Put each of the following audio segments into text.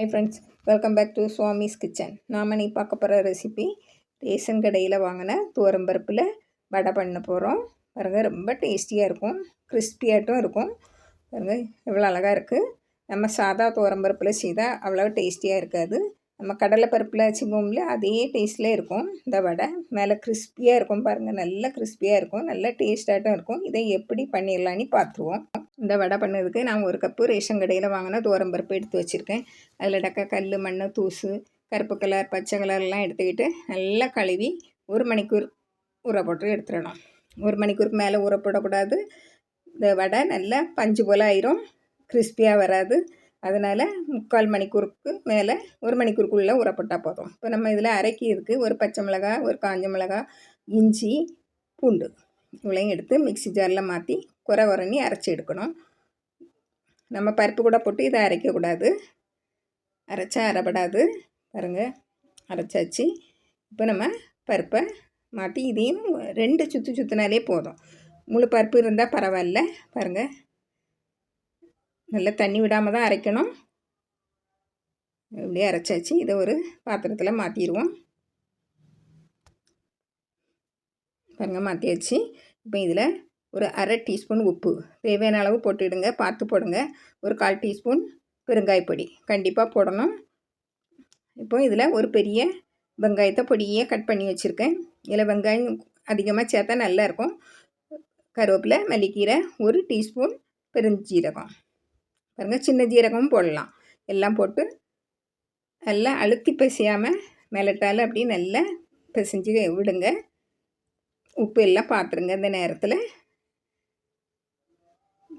Hi friends welcome back to Swami's kitchen நாம் நீ பார்க்க போகிற ரெசிபி ரேஷன் கடையில் வாங்கின துவரம்பருப்பில் வடை பண்ண போகிறோம் பாருங்கள் ரொம்ப டேஸ்டியாக இருக்கும் கிறிஸ்பியாகட்டும் இருக்கும். பாருங்கள் எவ்வளோ அழகாக இருக்குது நம்ம சாதா துவரம்பருப்பில் செய்தால் அவ்வளோ டேஸ்டியாக இருக்காது. நம்ம கடலைப்பருப்பில் செய்வோம்ல அதே டேஸ்ட்டில் இருக்கும் இந்த வடை. மேலே கிறிஸ்பியாக இருக்கும் பாருங்கள் நல்லா கிறிஸ்பியாக இருக்கும் நல்லா டேஸ்ட்டாகட்டும் இருக்கும். இதை எப்படி பண்ணிடலான்னு பார்த்துருவோம். இந்த வடை பண்ணதுக்கு நான் ஒரு கப்பு ரேஷன் கடையில் வாங்கின பருப்பு எடுத்து வச்சுருக்கேன். அதில் டக்க கல் மண் தூசு கருப்பு கலர் பச்சை கலர்லாம் எடுத்துக்கிட்டு நல்லா கழுவி ஒரு மணிக்கூர் ஊற போட்டு எடுத்துடணும். ஒரு மணிக்கூருக்கு மேலே ஊற போடக்கூடாது. இந்த வடை நல்லா பஞ்சு போல் ஆயிரும். கிறிஸ்பியாக வராது. அதனால் முக்கால் மணிக்கூருக்கு மேலே ஒரு மணிக்கூருக்குள்ளே உரப்பட்டால் போதும். இப்போ நம்ம இதில் அரைக்கிறதுக்கு ஒரு பச்சை மிளகா ஒரு காஞ்ச மிளகா இஞ்சி பூண்டு இவ்வளையும் எடுத்து மிக்சி ஜாரில் மாற்றி குறை உரணி அரைச்சி எடுக்கணும். நம்ம பருப்பு கூட போட்டு இதை அரைக்கக்கூடாது அரைச்சா அரைப்படாது. பாருங்கள் அரைச்சாச்சு. இப்போ நம்ம பருப்பை மாற்றி இதையும் ரெண்டு சுற்று சுற்றினாலே போதும். முழு பருப்பு இருந்தால் பரவாயில்ல. பாருங்கள் நல்லா தண்ணி விடாமல் தான் அரைக்கணும். இப்படியே அரைச்சாச்சு. இதை ஒரு பாத்திரத்தில் மாற்றிடுவோம் பாருங்கள் மாற்றியாச்சு இப்போ இதில் ஒரு அரை டீஸ்பூன் உப்பு. தேவையான அளவு போட்டுவிடுங்க பார்த்து போடுங்க. ஒரு கால் டீஸ்பூன் பெருங்காயப்பொடி கண்டிப்பாக போடணும். இப்போ இதில் ஒரு பெரிய வெங்காயத்தை பொடியே கட் பண்ணி வச்சுருக்கேன். இதில் வெங்காயம் அதிகமாக சேர்த்தா நல்லாயிருக்கும் கருவேப்பிலை மல்லிக்கீரை ஒரு டீஸ்பூன் பெருஞ்சீரகம். பாருங்கள் சின்ன ஜீரகமும் போடலாம். எல்லாம் போட்டு நல்லா அழுத்தி பசியாமல் மிளட்டால் அப்படி நல்லா பிசைஞ்சு விடுங்க. உப்பு எல்லாம் பார்த்துருங்க இந்த நேரத்தில்.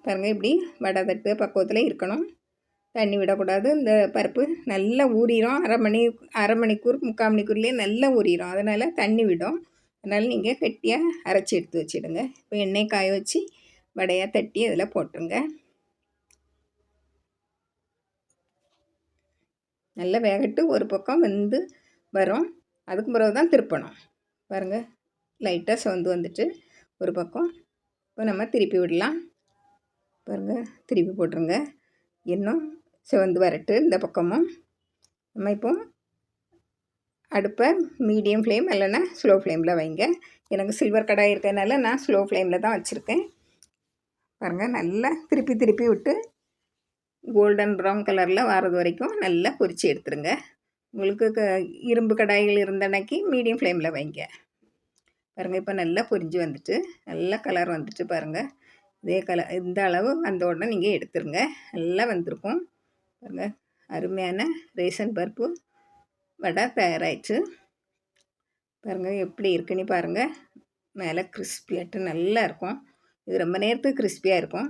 பாருங்கள் இப்படி வடை தட்டு பக்குவத்தில் இருக்கணும். தண்ணி விடக்கூடாது. இந்த பருப்பு நல்லா ஊறிடும் அரை மணி அரை மணிக்கூர் முக்கால் மணிக்கூர்லேயே நல்லா ஊறிடும் அதனால் தண்ணி விடும். அதனால் நீங்கள் கெட்டியாக அரைச்சி எடுத்து வச்சுடுங்க. இப்போ எண்ணெய் காய வச்சு வடையாக தட்டி அதில் போட்டுருங்க. நல்லா வேகட்டு ஒரு பக்கம் வெந்து வரும். அதுக்கு பிறகு தான் திருப்பணும். பாருங்கள் லைட்டாக சவுந்து வந்துட்டு ஒரு பக்கம். இப்போ நம்ம திருப்பி விடலாம். பாருங்கள் திருப்பி போட்டுருங்க. இன்னும் சிவந்து வரட்டு இந்த பக்கமும். நம்ம இப்போ அடுப்பை மீடியம் ஃப்ளேம் இல்லைன்னா ஸ்லோ ஃப்ளேமில் வைங்க. எனக்கு சில்வர் கடாய் இருக்கிறதுனால நான் ஸ்லோ ஃப்ளேமில் தான் வச்சுருக்கேன். பாருங்கள் நல்லா திருப்பி திருப்பி விட்டு கோல்டன் ப்ரௌன் கலரில் வர்றது வரைக்கும் நல்லா பொரித்து எடுத்துருங்க. உங்களுக்கு க இரும்பு கடாய்கள் இருந்தனைக்கு மீடியம் ஃப்ளேமில் வைங்க. பாருங்கள் இப்போ நல்லா பொரிஞ்சு வந்துட்டு நல்லா கலர் வந்துட்டு பாருங்கள் இதே கலர் இந்த அளவு வந்த உடனே நீங்கள் எடுத்துருங்க. நல்லா வந்திருக்கும். பாருங்கள் அருமையான ரேஷன் பருப்பு வடை தயாராகிடுச்சு பாருங்கள் எப்படி இருக்குன்னு பாருங்கள் மேலே கிறிஸ்பியாட்டு நல்லா இருக்கும். இது ரொம்ப நேரத்துக்கு கிறிஸ்பியாக இருக்கும்.